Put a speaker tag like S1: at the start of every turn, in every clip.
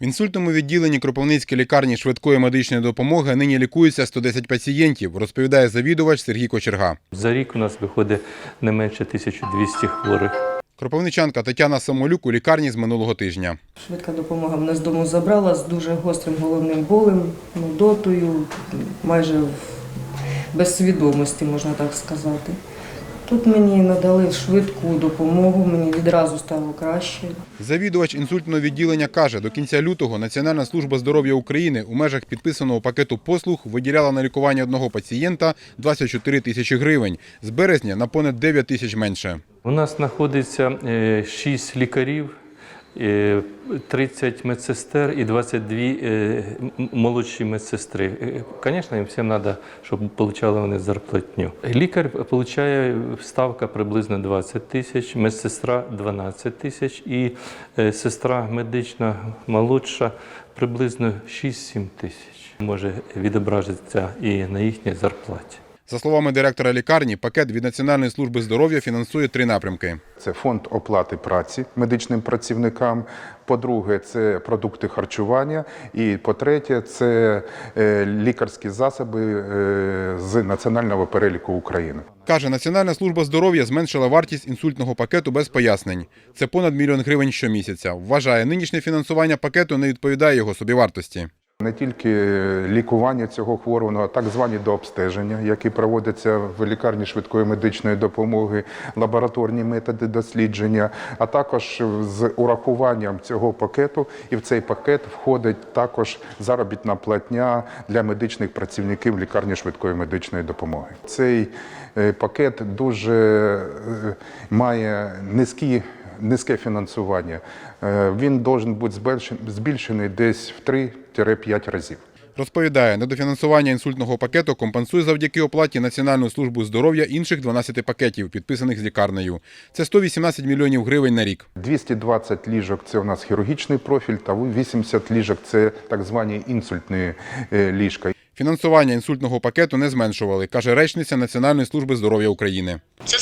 S1: В інсультному відділенні Кропивницької лікарні швидкої медичної допомоги нині лікується 110 пацієнтів, розповідає завідувач Сергій Кочерга.
S2: За рік у нас виходить не менше 1200 хворих.
S1: Кропивничанка Тетяна Самолюк у лікарні з минулого тижня.
S3: Швидка допомога мене з дому забрала з дуже гострим головним болем, нудотою, майже без свідомості, можна так сказати. Тут мені надали швидку допомогу, мені відразу стало краще.
S1: Завідувач інсультного відділення каже, до кінця лютого Національна служба здоров'я України у межах підписаного пакету послуг виділяла на лікування одного пацієнта 24 тисячі гривень. З березня на понад 9 тисяч менше.
S2: У нас знаходиться 6 лікарів, е, 30 медсестер і 22 е, молодші медсестри. Е, Звісно, їм всім треба, щоб отримали вони зарплатню. Лікар отримує ставка приблизно 20 тисяч, медсестра 12 тисяч і е, сестра медична молодша приблизно 6-7 тисяч. Може відобразитися і на їхній зарплаті.
S1: За словами директора лікарні, пакет від Національної служби здоров'я фінансує три напрямки.
S4: Це фонд оплати праці медичним працівникам. По-друге, це продукти харчування. І по-третє, це е, лікарські засоби е, з національного переліку України.
S1: Каже, Національна служба здоров'я зменшила вартість інсультного пакету без пояснень. Це понад мільйон гривень щомісяця. Вважає, нинішнє фінансування пакету не відповідає його собівартості.
S4: Не тільки лікування цього хворого, так звані дообстеження, які проводяться в лікарні швидкої медичної допомоги, лабораторні методи дослідження, а також з урахуванням цього пакету. І в цей пакет входить також заробітна платня для медичних працівників лікарні швидкої медичної допомоги. Цей е, пакет дуже е, має низькі низьке фінансування. Е, Він должен бути збільшен- збільшений десь в 3-5 разів.
S1: Розповідає, недофінансування інсультного пакету компенсує завдяки оплаті Національної служби здоров'я інших 12 пакетів, підписаних з лікарнею. Це 118 мільйонів гривень на рік.
S4: 220 ліжок це у нас хірургічний профіль, та 80 ліжок це так звані інсультні е, ліжка.
S1: Фінансування інсультного пакету не зменшували, каже речниця Національної служби здоров'я України.
S5: Ця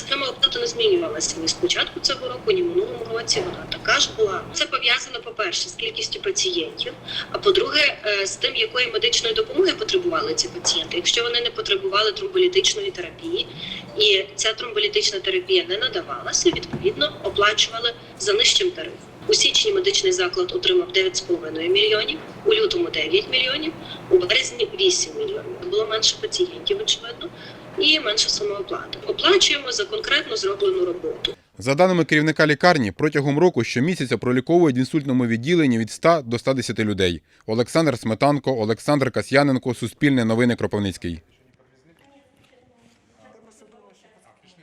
S5: схема не змінювалася ні з початку цього року, ні в минулому році. Вона така ж була. Це пов'язано, по-перше, з кількістю пацієнтів. А по-друге, е, з тим, якої медичної допомоги потребували ці пацієнти. Якщо вони не потребували тромболітичної терапії, і ця тромболітична терапія не надавалася, відповідно оплачували за нижчим тарифом. У січні медичний заклад отримав 9,5 мільйонів, у лютому 9 мільйонів, у березні 8 мільйонів. Було менше пацієнтів, очевидно, і менше самооплати. Оплачуємо за конкретно зроблену роботу.
S1: За даними керівника лікарні, протягом року щомісяця проліковують в інсультному відділенні від 100 до 110 людей. Олександр Сметанко, Олександр Касьяненко, Суспільне новини Кропивницький.